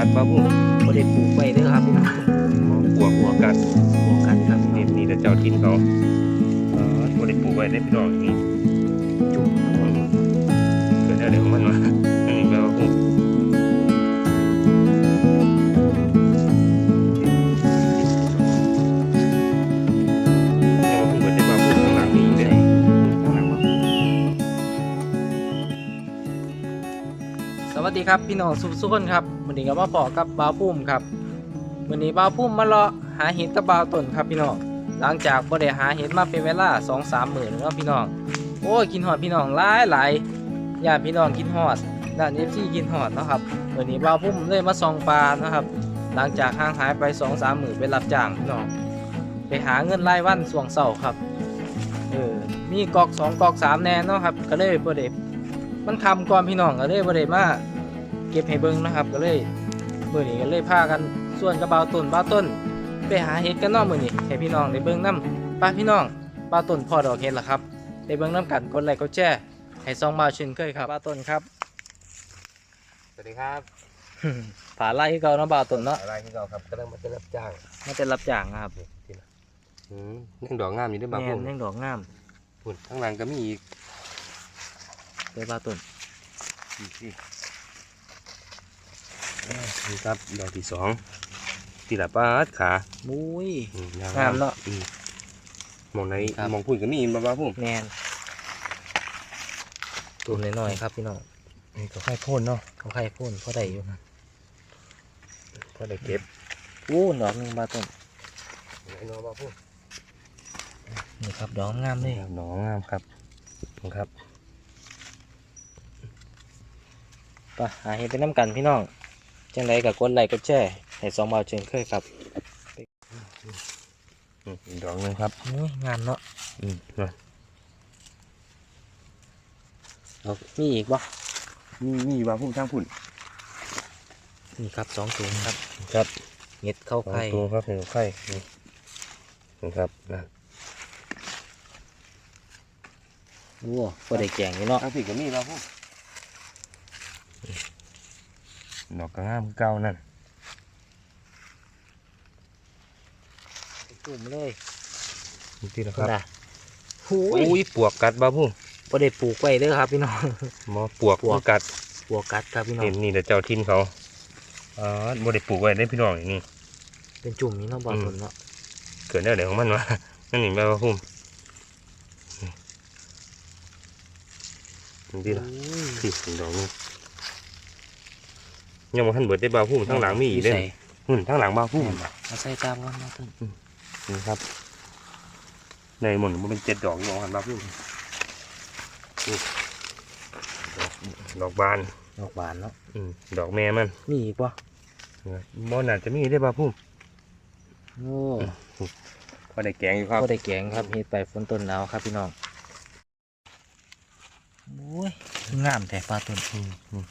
กัดบ้าพุ่มบ่ได้ปลูกไว้เด้อครับพี่น้องปวกปวกกัดปลูกกันครับนี่นี่แต่เจ้าทิ้นเขาเออบ่ได้ปลูกไว้ได้พี่น้องนี่จุ่มทั้งหมดเกิดอะไรของมันวะ ครับพี่น้องสุขๆคนครับวันนี้ก็มาพอกับบ่าวพุ่มครับวันนี้บ่าวพุ่มมาเลาะหาเห็ดกับบ่าวต้นครับพี่น้องหลังจากบ่ได้หาเห็ดมาเป็นเวลา2-3มื้อแล้วเนาะพี่น้องโอ้ยกินฮอดพี่น้องหลายหลายญาติพี่น้องกินฮอดด้าน FC กินฮอดเนาะครับวันนี้บ่าวพุ่มเลยมาส่องปลานะครับ หลังจากห่างหายไป2-3มื้อไปรับจ้างพี่น้องไปหาเงินรายวันช่วงเช้าครับเออมีกอกสองกอกสามแน่เนาะครับก็เลยบ่ได้มันคำก่อนพี่น้องก็เลยบ่ได้มา เก็บให้เบิ่งนะครับ ก็เลยมื้อนี้ก็เลยพากันส่วนกระเบาต้นบ้าวต้น ไปหาเห็ดกันเนาะมื้อนี้ให้พี่น้องได้เบิ่งนํป้าพี่น้องบ้าวต้นพอดอกเห็ดล่ะครับได้เบิ่งนํกันกดไลค์กดแชร์ให้ซองบ่าวเช่นเคยครับบ้าวต้นครับสวัสดีครับผาไล่คือเก่าเนาะบ้าวต้นเนาะอะไรที่เราครับกำลังมาจะรับจ้างมาแต่รับจ้างนะครับที่นะอืมยังดอกงามอยู่ด้วยบ้าแม่พุ่นมยังดอกงามพุ่นข้างหลังก็มีอีกเด้อบ้าวต้นอีกอีกอ่า นี่ครับดอกที่สองตีละปาดขามุ้ยอืมยงามเนอะอืมมองในครับ มองพุ่นก็มีบ้าบ้าพุ่มแม่นตุ่มน้อยๆครับพี่น้องนี่ก็ค่อยพ่นเนาะของใครพ่นพอได้อยู่พอได้เก็บอู้ดอกหนึงบ้าวต้นไหนเนาะบ้าพุ่มนี่ครับดอกงามเลยดอกงามครับครับ ไปหาเห็ดไปน้ำกันพี่น้อง จังไรกับกดไลค์กดแชร์ให้สองบาทเช่นเคยครับอืมอีกดอกหนึงครับอุ้ยงามเนาะอืมนะเอามีอีกบ่มีมีบ้าพุ่มทางพุ่นนี่ครับสองถุงครับครับเห็ดเข้าสองไข่ตัวครับหนึ่งไข่นี่นะครับนะวัวก็ได้แกงอยู่เนาะทางสี่ก็มีบ้าพุ่ม ดอกกระงามคือเก่านั่นตุ่มเลยนี่ที่นะคก็รับได้หูยอุ้ยปวกกัดบ้าพุ่มก็ได้ปลูกไว้เด้อครับพี่น้องหมอปวกปวกมันกัดปลูกกัดครับพี่น้องนี่นี่แต่เจ้าทินเขาอ๋อบ่ได้ปลูกไว้ได้พี่น้องนี่เป็นจุ่มนี่เนาะบอลอืมต้นเนาะเกิดได้ไหนของมันวะนั่นนี่แม่ว่าพุ่มนี่ดีละอุ้ยที่ถึงดอกนี่ ยังบ่ทันเบิดได้บ่าวพุ่มทั้งหลังมีอีกเด้อใส่หุ่นทั้งหลังบ่าวพุ่มมาใส่ตามกันมาต้นนี่ครับในหมดมันเป็นเจ็ดดอกมองหันบ่าวพุ่มนี่ดอกบานดอกบานเนาะอืมดอกแม่มันมีอีกบ่บ่น่าจะมีได้บ่าวพุ่มโอ้พอได้แกงอยู่ครับก็ได้แกงครับเฮ็ดไปฝนต้นหนาวครับพี่น้องโอ้ยงามแต่ปลาต้นอืม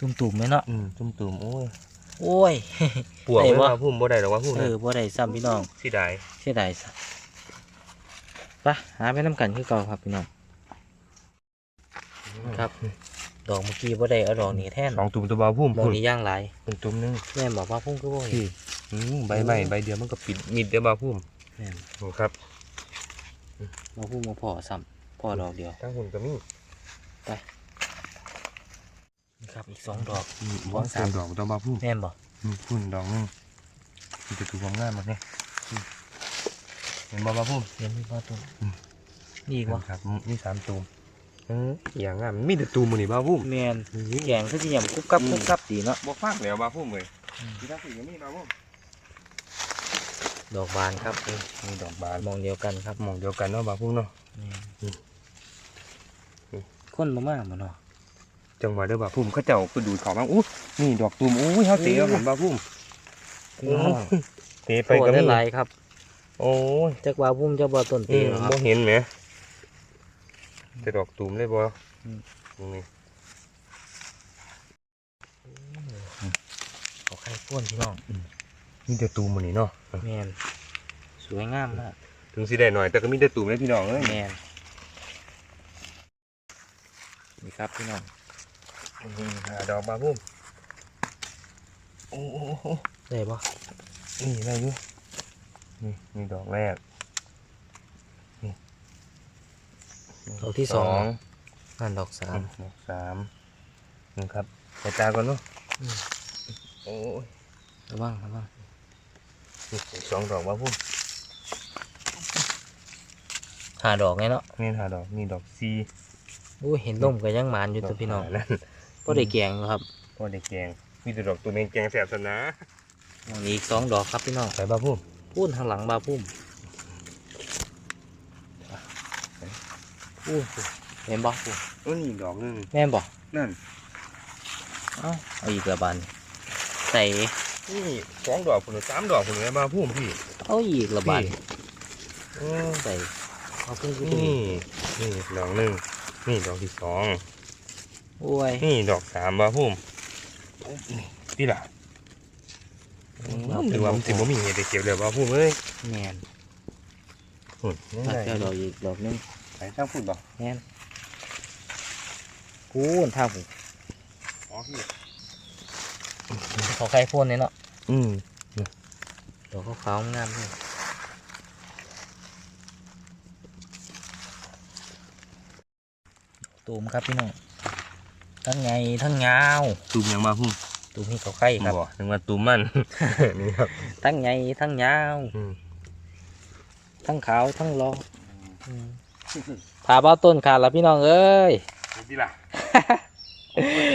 อืมตุ่มๆไหมเนาะอืมตุ่มตุ่มๆโอ้ยโอ้ยปวกได้ไว้บ่บ่าวพุ่มบ่ได้หรอกว่าพุ่มเอนะอบ่ได้ซ้ำพี่น้องสิได้เสียดายซะไปหาไปน้ำกันคือเก่าครับพี่น้องครับ ดอกเมื่อกี้บ่ได้เอาดอกนี้แทนสองตุ่มตัวบ่าวพุ่มดอกพุ่นนี้ย่างหลายเป็นตุ่มหนึงแม่นบอกว่าพุ่งก็บ่เห็นที่อืมใบใหม่ใบเดียวมันก็ปิดมิดเดียวบ่าวพุ่มแม่นครับมาพุ่งมาพอซ้ำพอดอกเดียวทั้งหุ่นก็มีนี่ ครับอีกสองดอกอืมว่าสามดอกตัวบ่าวพุ่มแม่นบ่อืมพุ่นดอกหนึงมันจะถูกความงามมากเนี่ยอืมเห็นบ่บ่าวพุ่มเห็นมีบ่ต้นอืมนี่อีกบ่ครับมีสามตุ่มเอออย่างงามมีแต่ตุ่มมันนี่บ่าวพุ่มแม่นแกงคือสิยำกุบกับกุบกับดีเนาะบ่ฟากแล้วบ่าวพุ่มเลยอืมที่ทั้งสี่ก็มีบ่าวพุ่มดอกบานครับมีดอกบานมองเดียวกันครับหมองเดียวกันเนาะบ่าวพุ่มเนาะแม่นอืมอืมคนบ่มาบ่เนาะ จังหวะเด้อบ่าวพุ่มเขาเจ้าก็ดูดเของมาอู้นี่ดอกตุ่มอู้ยเฮาเตะเอาหันบ่าวพุ่มพี่น้องเตะไปโอ้ก็ได้มีหลายครับ โอ้ยจักว่าพุ่มจักว่าต้นอืตีมเหรอครับบ่เห็นไหมจะดอกตูมเลยบ่อืมตรงนี้เขาไข่พ่นพี่น้องมีแต่ตูมมันนี่เนาะแมนสวยงามมากถึงสิได้หน่อยแต่ก็มีแต่ตูมเลยพี่น้องเอ้ยแมนนี่ครับพี่น้องอืม หาดอกมาพุ่มโอ้โหได้ปะนี่อะไรอยู่นี่นี่ดอกแรกนี่ดอกที่สองนั่นดอกสามดอกสามนี่ครับใส่ตาก่อนเนาะอืมโอ้ยระวังระวังนี่สองดอกว่าพุ่มหาดอกไงเนาะนี่หาดอกนี่ดอกซีอู้เห็นนมก็ยังหมานอยู่ตัวพี่น้อง ดกหานั่นก็ได้แกงอยู่ครับพ่อได้แกงมีแต่ดอกตัวเมงแกงแสบสนะอันนี้อีกสองดอกครับพี่น้องใส่บ้าพุ่มพูนทางหลังบาพุ่มอู้เห็นบ่พุ่มโอ้นี่ดอกหนึงแม่นบ่นั่นเอ้าเอาอีกละบานใส่นี่สองดอกผุนสามดอกผุนเลยบ้าพุ่มพี่เอาอีกละบานพี่โอ้ใส่เอาเพิ่งขึ้นนี่นี่ดอกหนึ่งนี่ดอกที่สอง โอ้ยนี่ดอกสามบ้าพุ่มนี่ที่ละถือว่ามันสิบ่มีเหตุได้เก็บเลยบ้าพุ่มเอ้ยแม่นหุ่นนี่ตัดไงเจ้าดอกอีกดอกหนึงไปทางพุ่นบ่แม่นพูนทางผมอ๋อพี่เขาใครพ่นเนี่ยเนาะอืมดอกขาวๆงามเลยตูมครับพี่น้อง ทั้งไงทั้งยาวตุ่มยังบ้าพุ่มตูมนี่เขาไข่ครับบ่นึกว่าตุ่มมันนี่ครับทั้งไงทั้งยาวอืมทั้งขาวทั้งรอผ่าเบ้าต้นขาดละพี่น้องเอ้ยนี่ที่ละ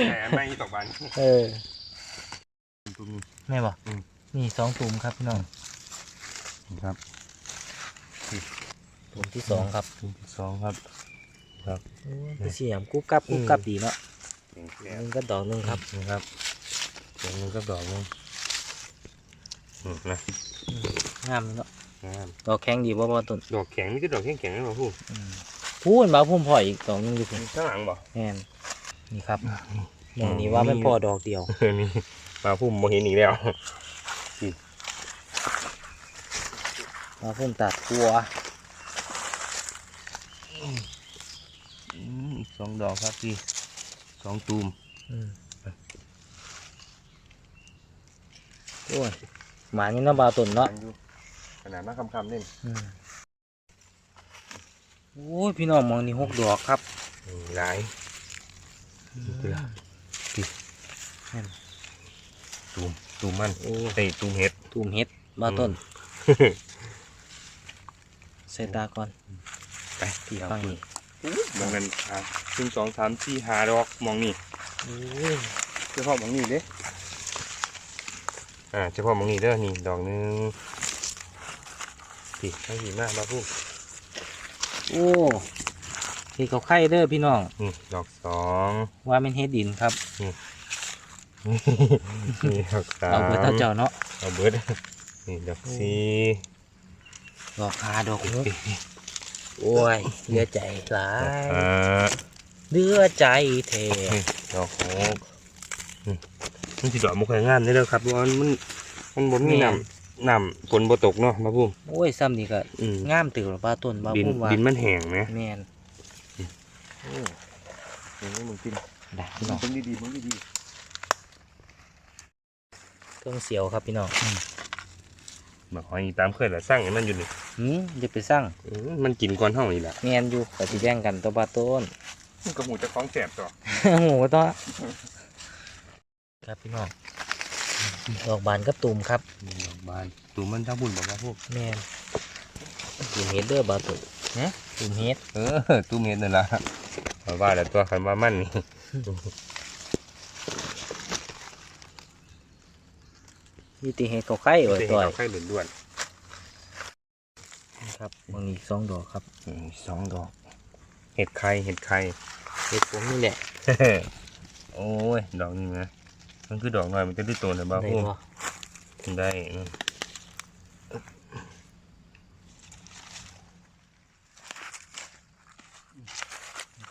แหมไม่ตกบันเออตุ่มนี้แม่บอกอืมนี่สองตูมครับพี่น้องครับตูมที่สองครับตุ่มที่สองครับ ครับโอ้ยไปเสียมกุ๊บกับกุ๊บกับดีเนาะ เก่งแล้หนึงก็ดอกหนึงครับนี่ครับดอกหนึงกับดอกหนึงอืมนะงามเนาะงามดอกแข็งดีบ่บ่ต้นดอกแข็งนี่ก็ดอกแข็งแข็งๆนะพูดพูนบ่าพุ่มพ่ออีกดอกหนึงอยู่พุ่นข้างหลังบ่แม่นนี่ครับหมองนี้ว่าไม่พอดอกเดียวเออนี่มาพุ่มโมเห็นอีกแล้วมาพุ่มตัดตัวอืมอีกสองดอกครับพี่ สองตูมอืมโอ้ยหมานี่เนาะบ่าวต้นเนาะอยู่ขนาดมาคำๆเล่นอืมโอ้ยพี่น้องมองนี่หกดอกครับอืมหลายเดี๋ยวตูมตูมมันโอ้ไอ้ตูมเห็ดตูมเฮ็ดบ่าวต้นใส่ตาก่อนไปที่เอาฟังปืนนี่ มองกันอะหนึ่งสองสามสี่ห้าดอกมองนี่โอ้ยเฉพาะมองนี่เด้อ่าเฉพาะมองนี่เด้อนี่ดอกหนึงพี่ให้ดีมากมาพูดโอ้ที่เขาไข่เด้อพี่น้องนี่ดอกสองว่าเป็นเฮ็ดดินครับนี่ดอกสามเอาเบิดเท่าเจ้าเนาะเอาเบิดนี่ดอกสี่ดอกหาดอกหก โอ้ยเหลือใจหลาดอกยห้าเหลือใจแท้นี่ดอกหกนี่มันสิดอกมุกงามนี่เด้อครับเพราะว่ามันมันบนมีน้ำน้ำฝนบ่ตกเนาะมาพูดโอ้ยซ้ำนี่ก็อืมงามตื่นบ้าต้นบ้าดินพุ่มว่าดินมันแห้งนะแม่นโอ้ยมึงกินได้พี่น้องมึงดีๆมึงดีเครื่องเสียวครับพี่น้องๆ มาหอยตามเคยละสร้างให้มันอยู่นี่หืมอย่าไปสร้างอืมมันกินก่อนเฮานี่แหละแม่นอยู่ก็สิแบ่งกันตัวบ้าต้นมันกับหมูจะคล้องแสบต่อหมูตัวครับพี่น้องดอกบานกับตุ่มครับนี่ดอกบานตูมันทั้งบุญบอกว่าพวกแม่นตุ่มเฮ็ดเด้อบ้าต้นฮะตุ่มเฮ็ดเออตูเม็ดนั่นล่ะเอาว่าแล้วตัวคันว่ามันนี่ มีแติเฮ็ดเขาไข่ไว้จะเห็นต่อยเอาไข่ด่วนครับมันอีกสองดอกครับๆอืมสองดอก เห็ดไข่เห็ดไข่เฮ็ดผมนี่แหละโอ้ยดอกนี้นะมันคือดอกน้อยมันจะได้โตนะบ้าได้พูดบ่ได้นะ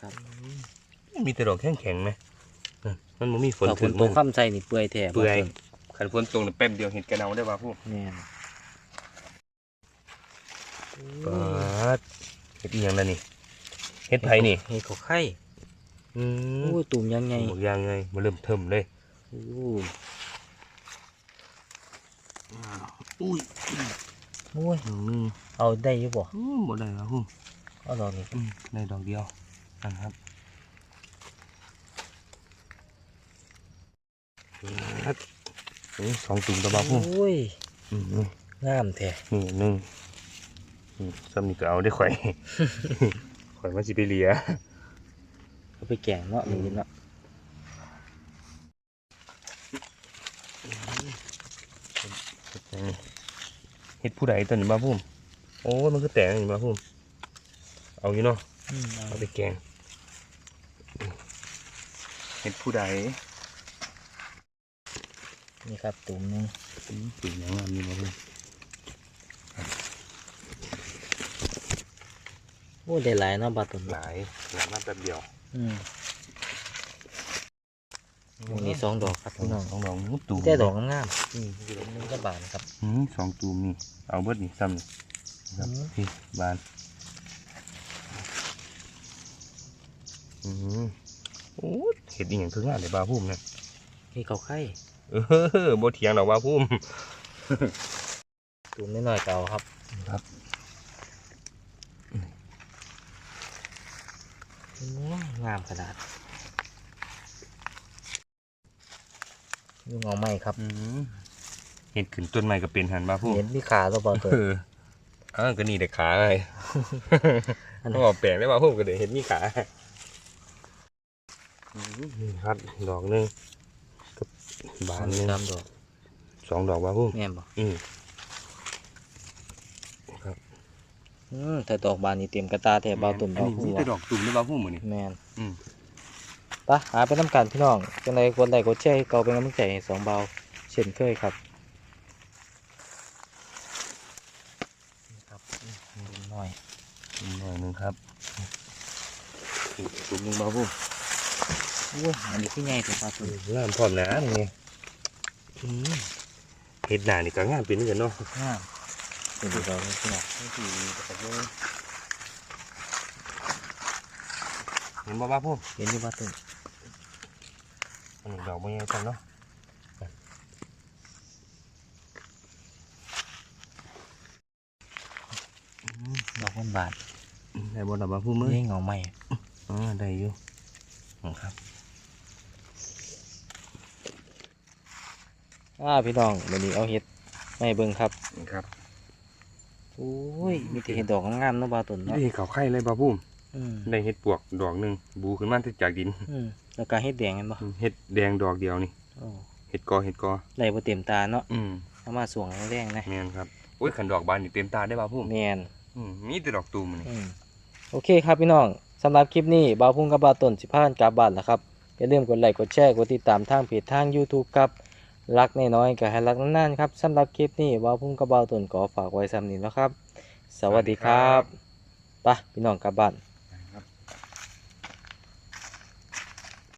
ครับมีแต่ดอกแข็งๆไหมเออมันบ่มีฝนถ้าฝถึนงตมักนค่ำใส่นี่เปื่อยแท้เปื่อยบ่ต้น ขันฝนตกเนี่ยแป๊บเดียวเห็ดกระเนาได้บ้าพูดแม่นปาดเห็ดอีหยังล่ะนี่เห็ดไผนี่เฮ็ดเขาไข่อืมโอ้ยตุ่มยังไงหมดยางไงมาเริ่มเทิมเลยโอ้อุ้ยโอ้ยดอกหนึงเอาได้อยู่บ่อืมบ่ได้ครับพุ่มเอาดอกนี้อืมได้ดอกเดียวนั่นครับครับ นี่สองตุ่มตะบาพุ่มโอ้ยอืมนี่งามแท้นี่หนึ่งอืมซ้ำนี่ก็เอาได้ข่อยข่อยมาสิไปเหลียเอาไปแกงเนาะนี่เนาะเฮ็ดผู้ใดตัวนี้มาพุ่มโอ้ยมันก็แตกนี่มาพุ่มเอาอยู่เนาะอืมเอาเอาไปแกงเฮ็ดผู้ใด นี่ครับตุ่มหนึงอืมตุ่มหยังงามนี่มาพุ่มโอ้ยได้หลายเนาะบาตุนหลายหลายมาแป๊บเดียวอืมโอ้นี่สองดอกครับสองพี่ดน้ออกงสองดอกมุดตุ่มแต่ดอกงามๆอืมดอกหนึงก็บานครับอืมสองตุ่มนี่เอาเบิดนี่ซ้ำนี่ครับอืมพี่บานอืมโอ้ยเห็ดอีหยังคืองานเลยบาพุ่มเนี่ยนี่เขาไข่ เออบ่เถียงดอกบาพุ่มตุ่มน้อยๆเก่าครับครับโอ้ยงามขนาดยุงเอาไหมครับอืมเห็ดขึ้นต้นไม้ก็เป็นหันบาพุ่มเห็นมีขาตัวบอตัวเอออ้าวก็นี่แต่ขาไงอันต้นั้อนงออกแปลงได้บาพุ่มก็เดี๋ยวเห็ดมีขาอืมนี่ครับดอกหนึงกั บบานหนึงสามดอกสองดอกบาพุ่มแม่นบ่อืมอืมแต่ดอกบานนี่เต็มกระตาแต่เบาตุ่มอัดนอกนี้หัมีวแต่ดอกตุ่มได้บาพุ่มเหมือนนี่แม่นอืมปะหาไปน้ำกันพี่น้องจังไดกดไลค์กดแชร์ให้เก่าเป็นกำลังใจให้สองเบาเช่นเคยครับนี่ครับอืมหน่อยอีกหน่อยหนึงครับอีกตุ่มหนึงบาพุ่มอุ้ยอันนี้พี่ใหญ่ตัวปลาตุ่มงามพร้อมนะนี่อืม เห็ดหนานี่ก็งามเป็นเหมือนกันเนาะงามเดี๋ยวเราพี่น้องนี่คือตะกร้อเห็นบ่บาพุ่มเห็นอยู่ปลาตุ่มอันนี้ดอกบ่ใหญ่จังเนาะดอกมันบาดได้บ่ดอกบาพุ่มเอ้ยนี่เงาไหมอ๋อได้อยู่อ๋อครับ อ่าพี่น้องวันนี้เอาเห็ดไม่เบิ่งครับนี่ครับโอ้ยมีแต่เห็ดดอกงามๆเนาะปลาตุ่มนี่เนาะได้เห็ดขาวไข่เลยบาพุ่มอืมได้เห็ดปวกดอกหนึงบูขึ้นมาจากดินอืมแล้วก็เห็ดแดงกันบ่เห็ดแดงดอกเดียวนี่โอ้เห็ดกอเห็ดกอไหลบ่เต็มตาเนาะอืมเอามาสวงแรงๆนะแม่นครับโอ้ยขันดอกบานนี่เต็มตาได้บาพุ่มแมนอืมมีแต่ดอกตูมนี่อืมโอเคครับพี่น้องสำหรับคลิปนี้บ่าวพุ่งกับบ่าวต้นสิพากันกลับบ้านแล้วครับอย่าลืมกดไลค์กดแชร์กดติดตามทางเพจทาง YouTube ครับ รักน้อยๆก็ให้รักนานๆครับสำหรับคลิปนี้บ่าวพุ่งกับบ่าวต้นขอฝากไว้ซ้ำนี้แล้วครับ สวัสดีครับไปพี่น้องกลับบ้าน